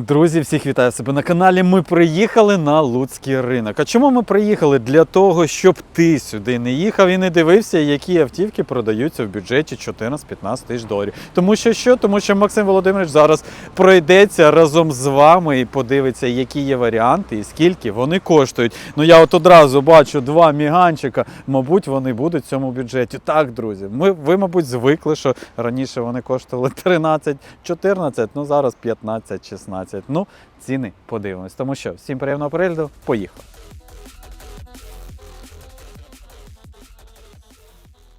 Друзі, всіх вітаю себе на каналі. Ми приїхали на Луцький ринок. А чому ми приїхали? Для того, щоб ти сюди не їхав і не дивився, які автівки продаються в бюджеті 14-15 тисяч доларів. Тому що що? Тому що Максим Володимирович зараз пройдеться разом з вами і подивиться, які є варіанти і скільки вони коштують. Ну я от одразу бачу два міганчика. Мабуть, вони будуть в цьому бюджеті. Так, друзі, ми ви, мабуть, звикли, що раніше вони коштували 13-14, ну зараз 15-16. Ну, ціни подивимось. Тому що всім приємного перегляду, поїхали.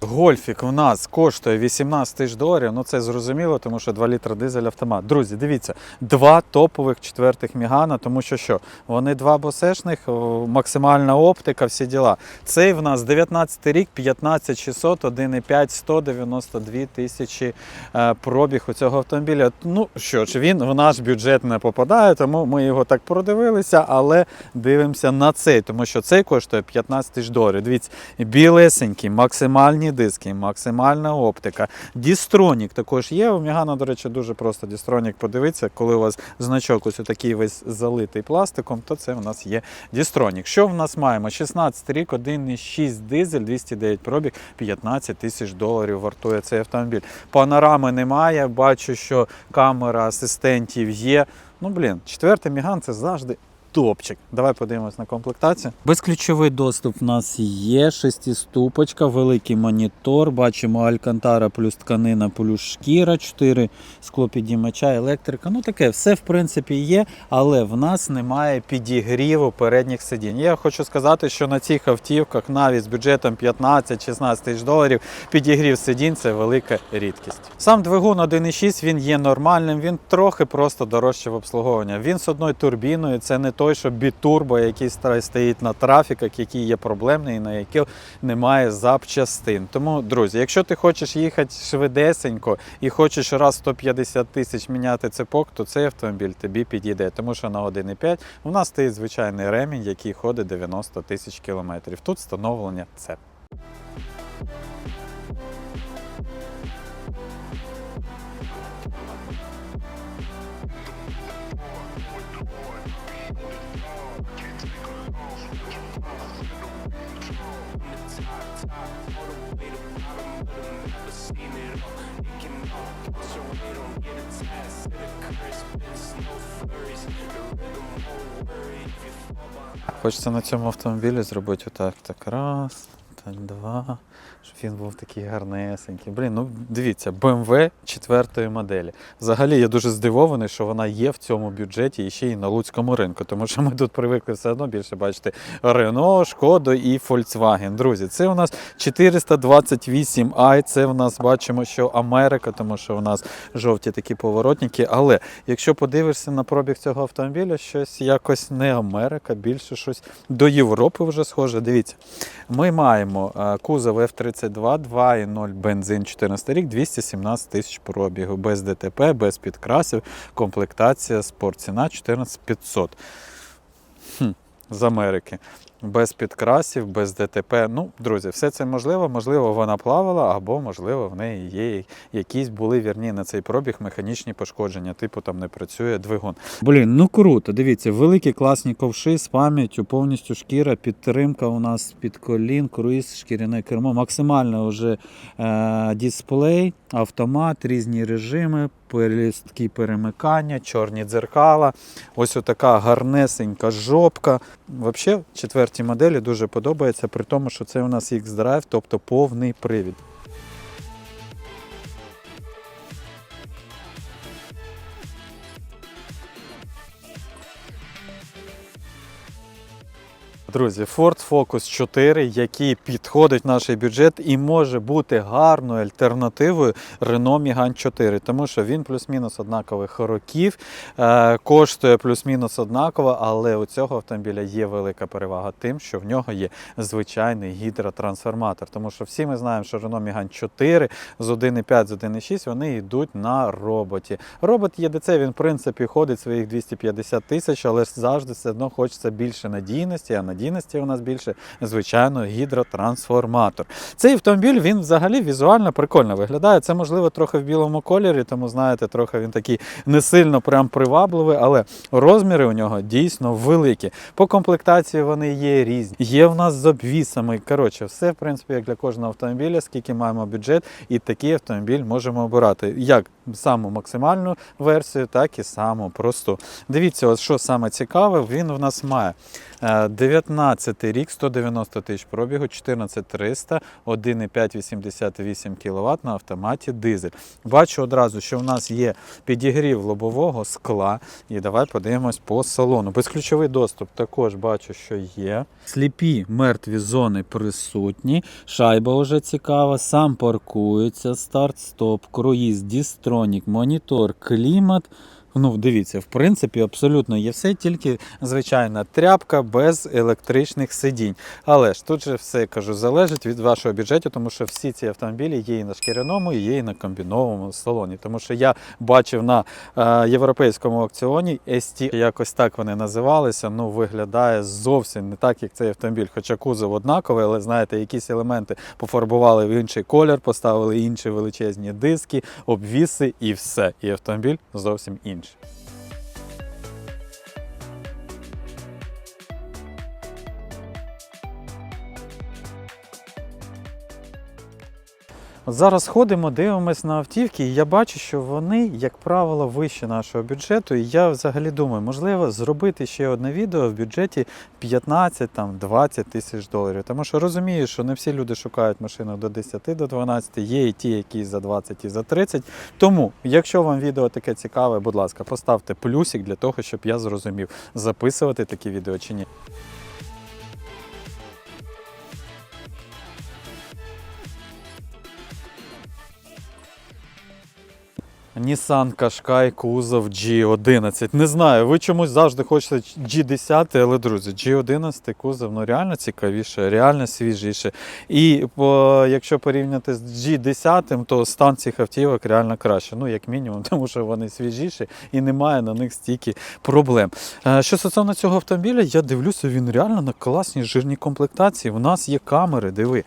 Гольфік у нас коштує 18 тисяч доларів. Ну це зрозуміло, тому що 2 літра дизель автомат. Друзі, дивіться, два топових четвертих мігана, тому що що? Вони два босешних, максимальна оптика, всі діла. Цей в нас 19 рік, 15600, 1,5, 192 тисячі е, пробіг у цього автомобіля. Ну що ж, він в наш бюджет не попадає, тому ми його так продивилися, але дивимося на цей, тому що цей коштує 15 тисяч доларів. Дивіться, білесенький, максимальні диски, максимальна оптика. Дістронік також є. У Мігана, до речі, дуже просто Дістронік подивитися, коли у вас значок ось такий весь залитий пластиком, то це у нас є Дістронік. Що в нас маємо? 16 рік, 1,6 дизель, 209 пробіг, 15 тисяч доларів вартує цей автомобіль. Панорами немає. Бачу, що камера асистентів є. Ну, блін, четвертий міган це завжди топчик. Давай подивимось на комплектацію. Безключовий доступ в нас є, шестиступочка, великий монітор. Бачимо Алькантара плюс тканина, плюс шкіра, 4 склопідіймача, електрика. Ну таке, все в принципі є, але в нас немає підігріву передніх сидінь. Я хочу сказати, що на цих автівках навіть з бюджетом 15-16 тисяч доларів підігрів сидінь це велика рідкість. Сам двигун 1.6 він є нормальним, він трохи просто дорожче в обслуговуванні. Він з одною турбіною, це не той, що бітурбо, який стоїть на трафіках, який є проблемний і на яких немає запчастин. Тому, друзі, якщо ти хочеш їхати швидесенько і хочеш раз 150 тисяч міняти цепок, то цей автомобіль тобі підійде. Тому що на 1,5 у нас стоїть звичайний ремінь, який ходить 90 тисяч кілометрів. Тут встановлення цеп. Хочеться на цьому автомобілі зробити отак. Так, раз, так, два. Щоб він був такий гарнесенький. Блін, ну дивіться, BMW четвертої моделі. Взагалі я дуже здивований, що вона є в цьому бюджеті і ще й на луцькому ринку, тому що ми тут привикли все одно більше бачити Renault, Шкоду і Volkswagen. Друзі, це у нас 428i, це в нас бачимо, що Америка, тому що у нас жовті такі поворотники. Але якщо подивишся на пробіг цього автомобіля, щось якось не Америка, більше щось до Європи вже схоже. Дивіться, ми маємо е, кузов F32, 2.0 бензин 14 рік, 217 тисяч пробігу, без ДТП, без підкрасів, комплектація спортціна 14500 хм, з Америки. Без підкрасів, без ДТП. Ну, друзі, все це можливо. Можливо, вона плавала, або, можливо, в неї є якісь були вірні на цей пробіг механічні пошкодження, типу там не працює двигун. Блін, ну круто. Дивіться, великі класні ковши з пам'яттю, повністю шкіра, підтримка у нас під колін, круїз, шкіряне кермо, максимально вже е, дисплей, автомат, різні режими, перелістки перемикання, чорні дзеркала. Ось така гарнесенька жопка. Взагалі, четвертій моделі дуже подобається, при тому, що це у нас X-Drive, тобто повний привід. Друзі, Ford Focus 4, який підходить в наш бюджет і може бути гарною альтернативою Renault Megane 4, тому що він плюс-мінус однакових років, е, коштує плюс-мінус однаково, але у цього автомобіля є велика перевага тим, що в нього є звичайний гідротрансформатор. Тому що всі ми знаємо, що Renault Megane 4 з 1,5, з 1,6 вони йдуть на роботі. Робот ЄДЦ, він в принципі ходить своїх 250 тисяч, але завжди все одно хочеться більше надійності, а надійності надійності у нас більше, звичайно, гідротрансформатор. Цей автомобіль він взагалі візуально прикольно виглядає. Це, можливо, трохи в білому кольорі, тому знаєте, трохи він такий не сильно прям привабливий, але розміри у нього дійсно великі. По комплектації вони є різні. Є в нас з обвісами. Коротше, все, в принципі, як для кожного автомобіля, скільки маємо бюджет, і такий автомобіль можемо обирати. Як саму максимальну версію, так і саму просту. Дивіться, от що саме цікаве, він в нас має е, 15 рік, 190 тисяч пробігу, 14300, 1,588 кВт на автоматі дизель. Бачу одразу, що в нас є підігрів лобового скла. І давай подивимось по салону. Безключовий доступ також бачу, що є. Сліпі мертві зони присутні. Шайба вже цікава, сам паркується, старт-стоп, круїз, дістронік, монітор, клімат. Ну, дивіться, в принципі, абсолютно є все, тільки звичайна тряпка без електричних сидінь. Але ж тут же все кажу, залежить від вашого бюджету, тому що всі ці автомобілі є і на шкіряному, і є і на комбінованому салоні. Тому що я бачив на е, європейському аукціоні ST, якось так вони називалися. Ну, виглядає зовсім не так, як цей автомобіль. Хоча кузов однаковий, але знаєте, якісь елементи пофарбували в інший колір, поставили інші величезні диски, обвіси і все. І автомобіль зовсім інший. От зараз ходимо, дивимось на автівки, і я бачу, що вони, як правило, вище нашого бюджету. І я взагалі думаю, можливо, зробити ще одне відео в бюджеті 15-20 тисяч доларів. Тому що розумію, що не всі люди шукають машину до 10 до 12, є і ті, які за 20 і за 30. Тому, якщо вам відео таке цікаве, будь ласка, поставте плюсик для того, щоб я зрозумів, записувати такі відео чи ні. Nissan Qashqai кузов G11. Не знаю, ви чомусь завжди хочете G10, але друзі, G11 кузов ну реально цікавіше, реально свіжіше. І по, якщо порівняти з G10, то стан цих автівок реально краще. Ну, як мінімум, тому що вони свіжіші і немає на них стільки проблем. Е, Що стосовно цього автомобіля, я дивлюся, він реально на класній жирній комплектації. У нас є камери, диви.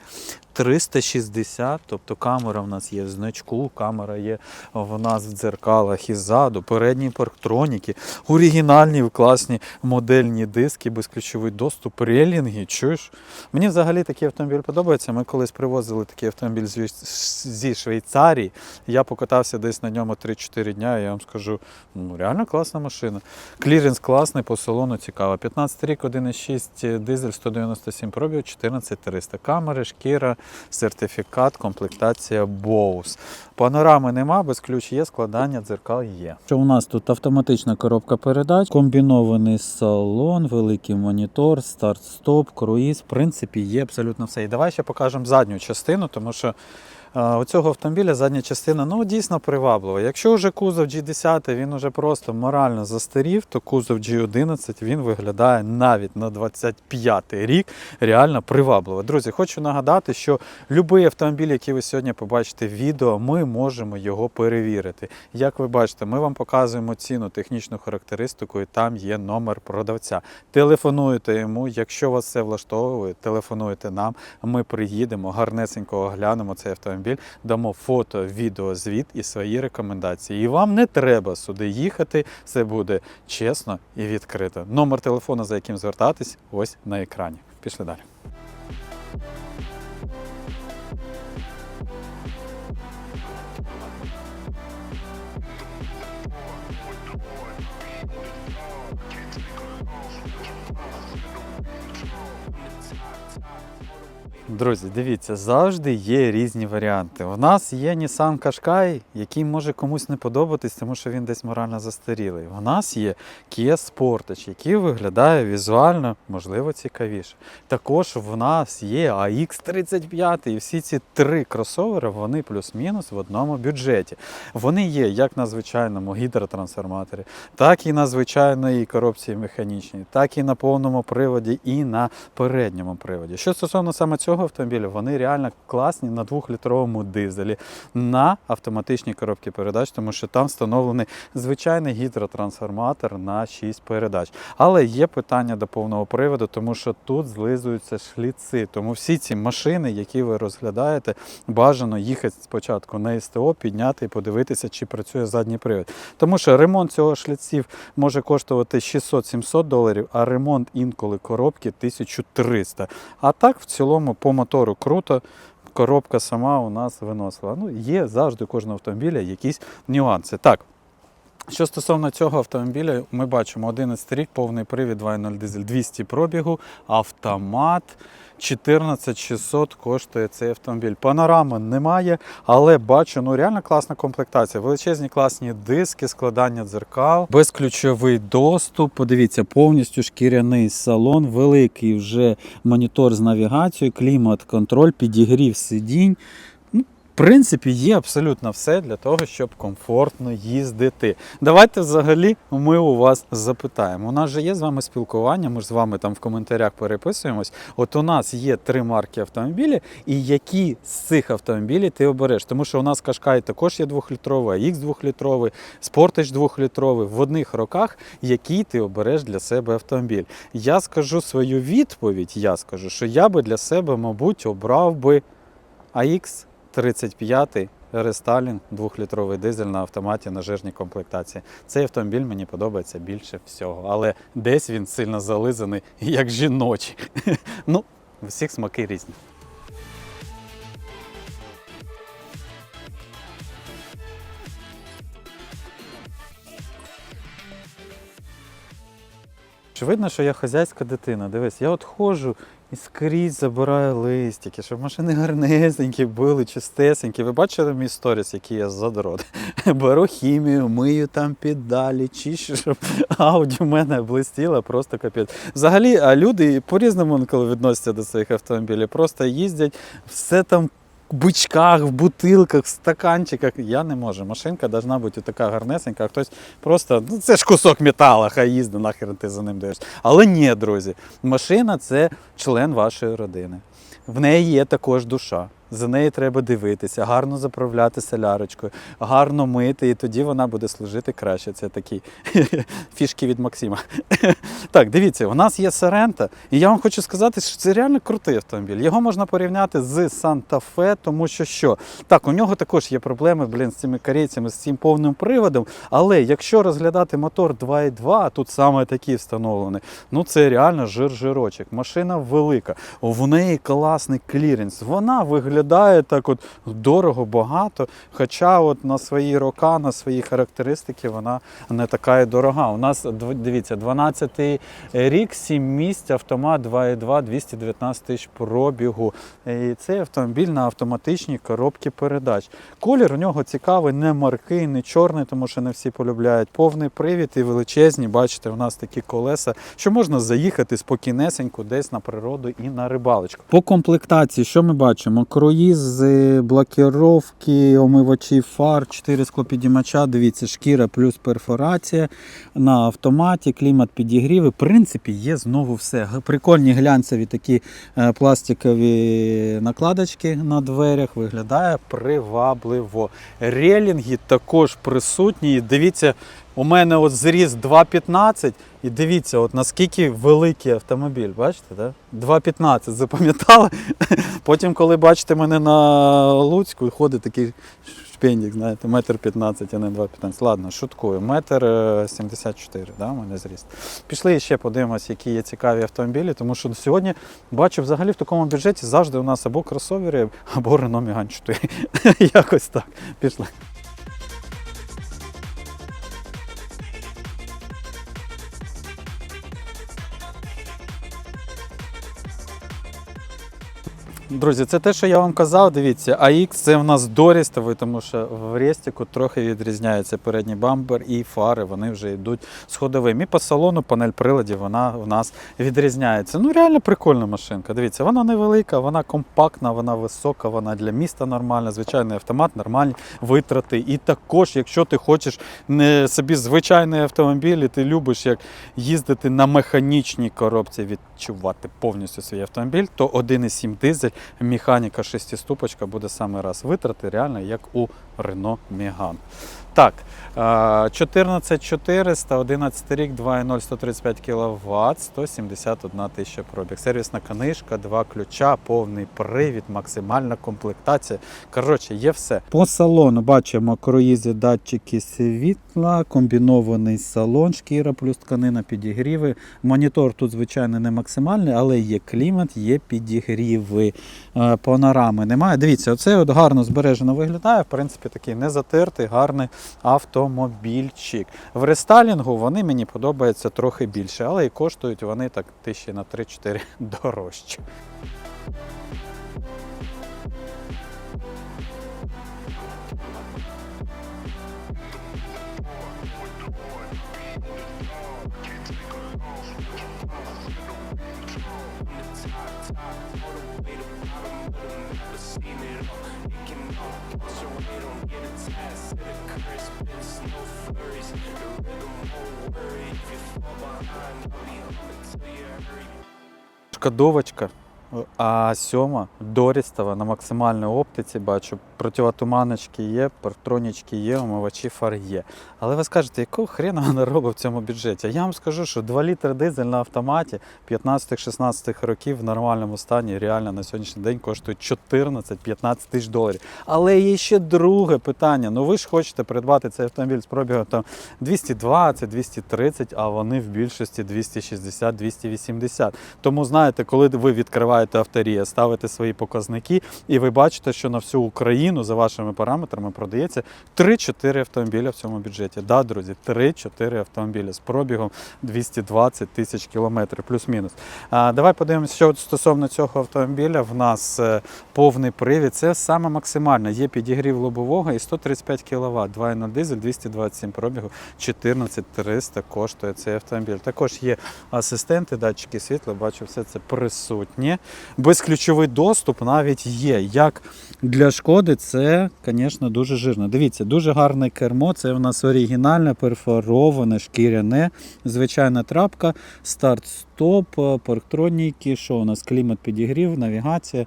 360, тобто камера в нас є в значку, камера є в нас в дзеркалах і ззаду, передні парктроніки, оригінальні класні модельні диски, безключовий доступ, релінги. Чуєш? Мені взагалі такий автомобіль подобається. Ми колись привозили такий автомобіль зі, Швейцарії. Я покатався десь на ньому 3-4 дня, і я вам скажу, ну реально класна машина. Кліренс класний, по салону цікаво. 15 рік, 1,6 дизель, 197 пробів, 14300. Камери, шкіра, сертифікат, комплектація Bose. Панорами нема, без ключ є, складання дзеркал є. Що у нас тут автоматична коробка передач, комбінований салон, великий монітор, старт-стоп, круїз. В принципі, є абсолютно все. І давай ще покажемо задню частину, тому що у цього автомобіля задня частина ну, дійсно приваблива. Якщо вже кузов G10 він уже просто морально застарів, то кузов G11 він виглядає навіть на 25 рік реально привабливо. Друзі, хочу нагадати, що будь-який автомобіль, який ви сьогодні побачите в відео, ми можемо його перевірити. Як ви бачите, ми вам показуємо ціну, технічну характеристику, і там є номер продавця. Телефонуєте йому, якщо вас все влаштовує, телефонуйте нам. Ми приїдемо, гарнесенько оглянемо цей автомобіль, дамо фото, відео, звіт і свої рекомендації. І вам не треба сюди їхати, все буде чесно і відкрито. Номер телефону, за яким звертатись, ось на екрані. Пішли далі. Друзі, дивіться, завжди є різні варіанти. У нас є Nissan Qashqai, який може комусь не подобатись, тому що він десь морально застарілий. У нас є Kia Sportage, який виглядає візуально, можливо, цікавіше. Також в нас є AX35, і всі ці три кросовери, вони плюс-мінус в одному бюджеті. Вони є як на звичайному гідротрансформаторі, так і на звичайній коробці механічній, так і на повному приводі, і на передньому приводі. Що стосовно саме цього цього автомобіля вони реально класні на 2-літровому дизелі, на автоматичній коробці передач, тому що там встановлений звичайний гідротрансформатор на 6 передач. Але є питання до повного приводу, тому що тут злизуються шліци. Тому всі ці машини, які ви розглядаєте, бажано їхати спочатку на СТО, підняти і подивитися, чи працює задній привід. Тому що ремонт цього шліців може коштувати 600-700 доларів, а ремонт інколи коробки 1300. А так, в цілому, по мотору круто. Коробка сама у нас виносила. Ну, є завжди у кожного автомобіля якісь нюанси. Так, що стосовно цього автомобіля, ми бачимо 11 рік, повний привід 2.0 дизель, 200 пробігу, автомат. 14600 коштує цей автомобіль. Панорами немає, але бачу, ну реально класна комплектація. Величезні класні диски, складання дзеркал, безключовий доступ. Подивіться, повністю шкіряний салон, великий вже монітор з навігацією, клімат-контроль, підігрів сидінь. Принципі, є абсолютно все для того, щоб комфортно їздити. Давайте взагалі ми у вас запитаємо. У нас же є з вами спілкування, ми ж з вами там в коментарях переписуємось. От у нас є три марки автомобілів, і які з цих автомобілів ти обереш? Тому що у нас Кашкай також є двохлітровий, X двохлітровий, Sportage двохлітровий. В одних роках, який ти обереш для себе автомобіль. Я скажу свою відповідь. Я скажу, що я би для себе, мабуть, обрав би AX 35 рестайлінг, двохлітровий дизель на автоматі на жирній комплектації. Цей автомобіль мені подобається більше всього, але десь він сильно зализаний, як жіночий. Ну, всіх смаки різні. Чи видно, що я хазяйська дитина? Дивись, я от ходжу і скрізь забираю листики, щоб машини гарнесенькі були, чистесенькі. Ви бачили мій сторіс, який я задрот? Беру хімію, мию там піддалі, чищу, щоб ауді в мене блистіла, просто капець. Взагалі, а люди по-різному інколи відносяться до своїх автомобілів. Просто їздять, все там бичках, в бутилках, в стаканчиках. Я не можу. Машинка должна бути така гарнесенька, а хтось просто, ну це ж кусок металу, хай їздить, нахер ти за ним даєш. Але ні, друзі, машина це член вашої родини. В неї є також душа. За неї треба дивитися, гарно заправляти солярочкою, гарно мити, і тоді вона буде служити краще. Це такі фішки від Максима. Так, дивіться, у нас є Сорента, і я вам хочу сказати, що це реально крутий автомобіль. Його можна порівняти з Санта-Фе, тому що що? Так, у нього також є проблеми блін, з цими корейцями, з цим повним приводом. Але якщо розглядати мотор 2.2, тут саме такий встановлений, ну це реально жир-жирочок. Машина велика, в неї класний кліренс. Вона виглядає так от дорого, багато. Хоча от на свої роки, на свої характеристики вона не така і дорога. У нас дивіться, 12 рік, 7 місць, автомат 2.2, 219 тисяч пробігу. І цей автомобіль на автоматичній коробці передач. Колір у нього цікавий, не маркий, не чорний, тому що не всі полюбляють. Повний привід і величезні. Бачите, у нас такі колеса, що можна заїхати спокійнесенько десь на природу і на рибалочку. По комплектації, що ми бачимо? Круїз, е, блокіровки, омивачі фар, 4 склопідіймача, дивіться, шкіра плюс перфорація на автоматі, клімат підігрів. В принципі, є знову все. Прикольні глянцеві такі е, пластикові накладочки на дверях. Виглядає привабливо. Релінги також присутні. Дивіться, у мене от зріс 2,15. І дивіться, от наскільки великий автомобіль, бачите, да? 2,15 запам'ятали. Потім, коли бачите мене на Луцьку, ходить такий шпендік, знаєте, метр 15, а не 2,15. Ладно, шуткую. Метр е, 74, да, у мене зріст. Пішли ще подивимось, які є цікаві автомобілі, тому що сьогодні бачу взагалі в такому бюджеті завжди у нас або кросовери, або Renault Megane 4. Якось так. Пішли. Друзі, це те, що я вам казав. Дивіться, AX це в нас дорістовий, тому що в Рестіку трохи відрізняється передній бампер і фари, вони вже йдуть сходовим. І по салону панель приладів вона в нас відрізняється. Ну, реально прикольна машинка. Дивіться, вона невелика, вона компактна, вона висока, вона для міста нормальна, звичайний автомат, нормальні витрати. І також, якщо ти хочеш не собі звичайний автомобіль, і ти любиш як їздити на механічній коробці, відчувати повністю свій автомобіль, то 1,7 дизель механіка 6-ступочка буде саме раз. Витрати реально як у Renault Megane. Так, е, 14400, 11 рік, 2.0, 135 кВт, 171 тисяча пробіг. Сервісна книжка, два ключа, повний привід, максимальна комплектація. Коротше, є все. По салону бачимо круїзи, датчики світла, комбінований салон, шкіра плюс тканина, підігріви. Монітор тут, звичайно, не максимальний, але є клімат, є підігріви. Е, Панорами немає. Дивіться, оце от гарно збережено виглядає. В принципі, такий незатертий, гарний автомобільчик. В рестайлінгу вони мені подобаються трохи більше, але і коштують вони так тисячі на 3-4 дорожче. Шкодовочка а сьома дорістова на максимальній оптиці бачу. Противотуманочки є, партронічки є, омивачі фар є. Але ви скажете, якого хрена вона робить в цьому бюджеті? Я вам скажу, що 2 літри дизель на автоматі 15-16 років в нормальному стані реально на сьогоднішній день коштує 14-15 тисяч доларів. Але є ще друге питання. Ну ви ж хочете придбати цей автомобіль з пробігом там 220-230, а вони в більшості 260-280. Тому знаєте, коли ви відкриваєте авторія, ставите свої показники, і ви бачите, що на всю Україну за вашими параметрами продається 3-4 автомобіля в цьому бюджеті. Да, друзі, 3-4 автомобіля з пробігом 220 тисяч кілометрів, плюс-мінус. Давай подивимося, що стосовно цього автомобіля. В нас е, повний привід. Це саме максимальне. Є підігрів лобового і 135 кВт. 2.0 дизель, 227 пробігу, 14 300 коштує цей автомобіль. Також є асистенти, датчики світла, бачу, все це присутнє. Безключовий доступ навіть є. Як для шкоди, це, звісно, дуже жирно. Дивіться, дуже гарне кермо. Це в нас оригінальне, перфороване, шкіряне, звичайна трапка, старт-стоп, парктроніки, що у нас клімат підігрів, навігація.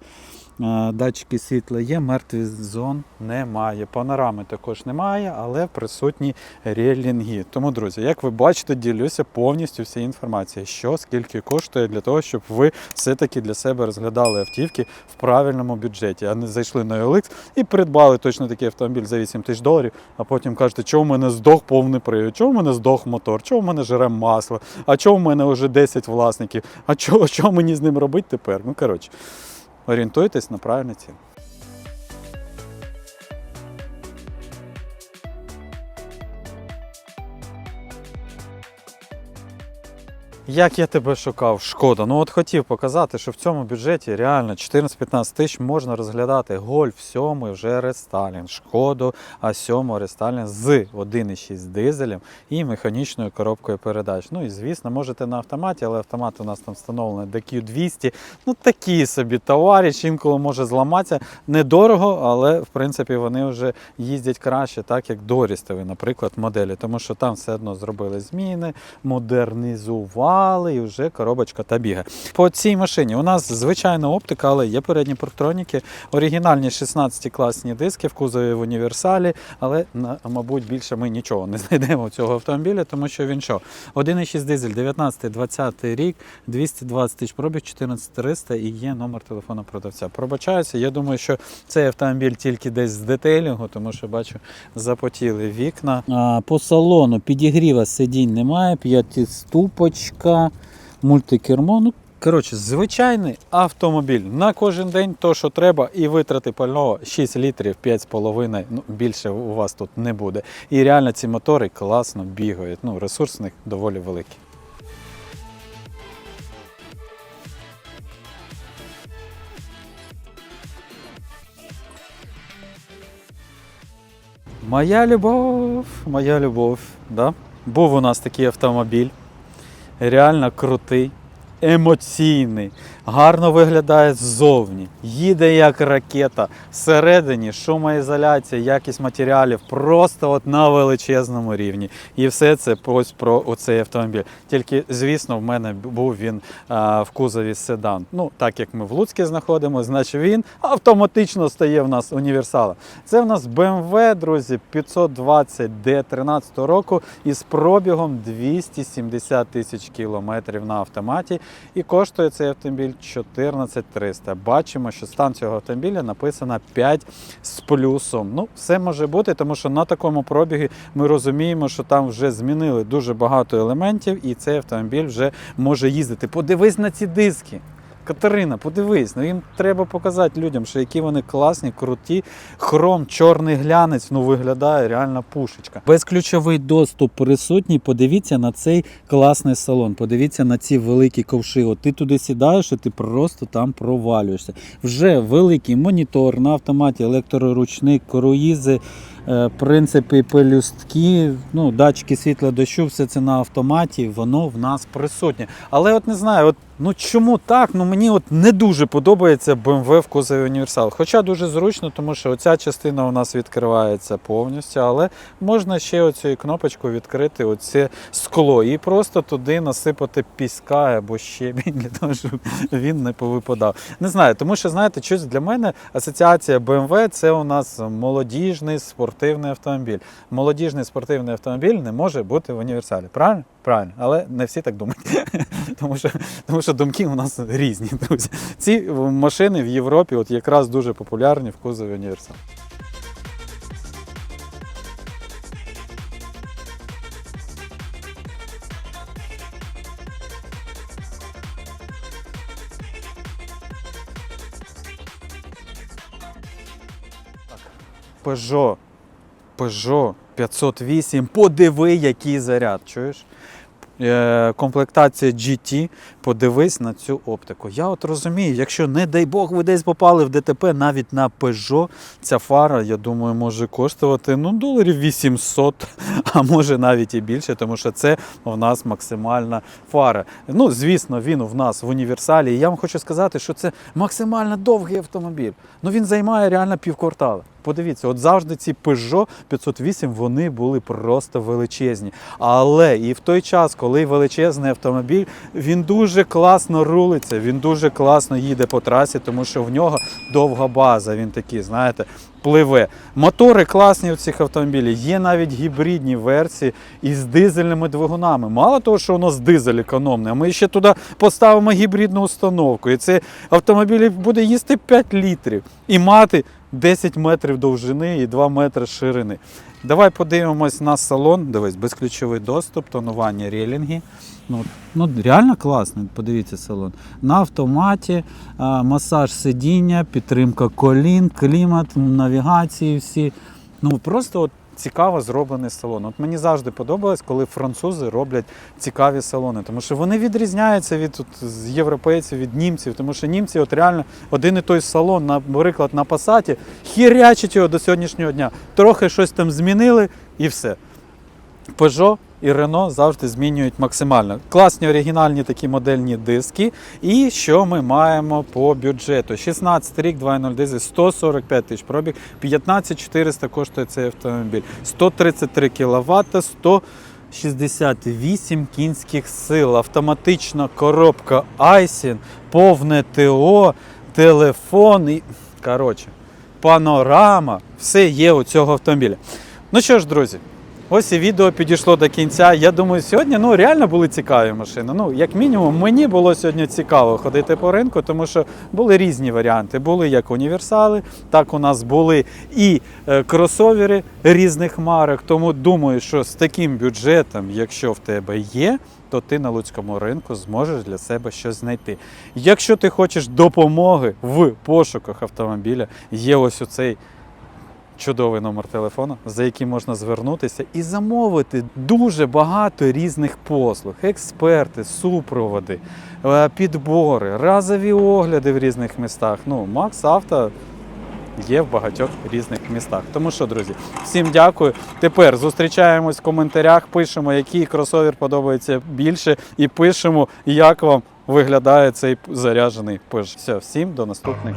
Датчики світла є, мертвих зон немає. Панорами також немає, але присутні релінги. Тому, друзі, як ви бачите, ділюся повністю всією інформацією, що скільки коштує для того, щоб ви все-таки для себе розглядали автівки в правильному бюджеті, а не зайшли на OLX і придбали точно такий автомобіль за 8 тисяч доларів, а потім кажете, чого в мене здох повний привід, чого в мене здох мотор, чого в мене жере масло, а чого в мене вже 10 власників, а чого, що мені з ним робити тепер? Ну, коротше. Орієнтуйтесь на правильну ціну. Як я тебе шукав, шкода. Ну от хотів показати, що в цьому бюджеті реально 14-15 тисяч можна розглядати гольф 7 вже рестайлінг, шкоду А7 рестайлінг з 1,6 дизелем і механічною коробкою передач. Ну і звісно, можете на автоматі, але автомат у нас там встановлений DQ200. Ну такі собі товариш, інколи може зламатися. Недорого, але в принципі вони вже їздять краще, так як дорістові, наприклад, моделі, тому що там все одно зробили зміни, модернізували і вже коробочка та бігає. По цій машині у нас звичайна оптика, але є передні парктроніки, оригінальні 16 класні диски в кузові в універсалі, але мабуть більше ми нічого не знайдемо у цього автомобіля, тому що він що? 1,6 дизель, 19-20 рік, 220 тисяч пробіг, 14300 і є номер телефону продавця. Пробачаюся, я думаю, що цей автомобіль тільки десь з детейлінгу, тому що бачу, запотіли вікна. По салону підігріва сидінь немає, п'ятиступочка, мультикермо. Ну, Коротше, звичайний автомобіль на кожен день, то що треба, і витрати пального 6 літрів, 5,5, ну більше у вас тут не буде. І реально ці мотори класно бігають. Ну, ресурс в них доволі великий. Моя любов, моя любов. Да? Був у нас такий автомобіль, реально крутий. емоційний, гарно виглядає ззовні, їде як ракета. Всередині шумоізоляція, якість матеріалів просто от на величезному рівні. І все це ось про оцей автомобіль. Тільки, звісно, в мене був він а, в кузові седан. Ну, так як ми в Луцькі знаходимося, значить він автоматично стає в нас універсалом. Це в нас BMW, друзі, 520D 13 року із пробігом 270 тисяч кілометрів на автоматі. І коштує цей автомобіль 14 300. Бачимо, що стан цього автомобіля написано 5 з плюсом. Ну, все може бути, тому що на такому пробігі ми розуміємо, що там вже змінили дуже багато елементів, і цей автомобіль вже може їздити. Подивись на ці диски. Катерина, подивись, ну їм треба показати людям, що які вони класні, круті. Хром, чорний глянець, ну виглядає реально пушечка. Безключовий доступ присутній. Подивіться на цей класний салон. Подивіться на ці великі ковши. От ти туди сідаєш, і ти просто там провалюєшся. Вже великий монітор на автоматі, електроручник, круїзи. е, Принципи пелюстки, ну, датчики світла дощу, все це на автоматі, воно в нас присутнє. Але от не знаю, от, ну чому так? Ну мені от не дуже подобається BMW в кузові універсал. Хоча дуже зручно, тому що оця частина у нас відкривається повністю, але можна ще оцією кнопочкою відкрити оце скло і просто туди насипати піска або щебінь для того, щоб він не повипадав. Не знаю, тому що знаєте, щось для мене асоціація BMW це у нас молодіжний спортивний автомобіль. Молодіжний спортивний автомобіль не може бути в універсалі. Правильно? Правильно, але не всі так думають. Тому, що, тому що думки у нас різні, друзі. Ці машини в Європі от якраз дуже популярні в кузові універсал. Peugeot. Peugeot 508. Подиви, який заряд. Чуєш? Е, комплектація GT, подивись на цю оптику. Я от розумію, якщо, не дай Бог, ви десь попали в ДТП, навіть на Peugeot, ця фара, я думаю, може коштувати ну, доларів 800, а може навіть і більше, тому що це в нас максимальна фара. Ну, звісно, він в нас в універсалі. І я вам хочу сказати, що це максимально довгий автомобіль. Ну він займає реально півквартала. Подивіться, от завжди ці Peugeot 508 вони були просто величезні. Але і в той час, коли величезний автомобіль, він дуже класно рулиться, він дуже класно їде по трасі, тому що в нього довга база. Він такий, знаєте, пливе. Мотори класні у цих автомобілів. Є навіть гібридні версії із дизельними двигунами. Мало того, що у нас дизель економний, а ми ще туди поставимо гібридну установку. І цей автомобіль буде їсти 5 літрів і мати 10 метрів довжини і 2 метри ширини. Давай подивимось на салон. Дивись, безключовий доступ, тонування релінги. Ну, ну реально класно. Подивіться салон. На автоматі, масаж сидіння, підтримка колін, клімат, навігації всі. Ну просто от цікаво зроблений салон. От мені завжди подобалось, коли французи роблять цікаві салони, тому що вони відрізняються від от, європейців, від німців, тому що німці от реально один і той салон, наприклад, на пасаті, хірячать його до сьогоднішнього дня. Трохи щось там змінили і все. Peugeot і Renault завжди змінюють максимально. Класні оригінальні такі модельні диски. І що ми маємо по бюджету? 16 рік, 2.0 дизель, 145 тисяч пробіг, 15400 коштує цей автомобіль, 133 кВт, 168 кінських сил, автоматична коробка Айсін, повне ТО, телефон і. Коротше, панорама, все є у цього автомобіля. Ну що ж, друзі, ось і відео підійшло до кінця. Я думаю, сьогодні ну, реально були цікаві машини. Ну, як мінімум, мені було сьогодні цікаво ходити по ринку, тому що були різні варіанти. Були як універсали, так у нас були і е, кросовери різних марок. Тому думаю, що з таким бюджетом, якщо в тебе є, то ти на луцькому ринку зможеш для себе щось знайти. Якщо ти хочеш допомоги в пошуках автомобіля, є ось оцей чудовий номер телефону, за яким можна звернутися і замовити дуже багато різних послуг: експерти, супроводи, е, підбори, разові огляди в різних містах. Ну, Макс Авто є в багатьох різних містах. Тому що, друзі, всім дякую. Тепер зустрічаємось в коментарях, пишемо, який кросовер подобається більше, і пишемо, як вам виглядає цей заряджений пиш. Все, всім до наступних.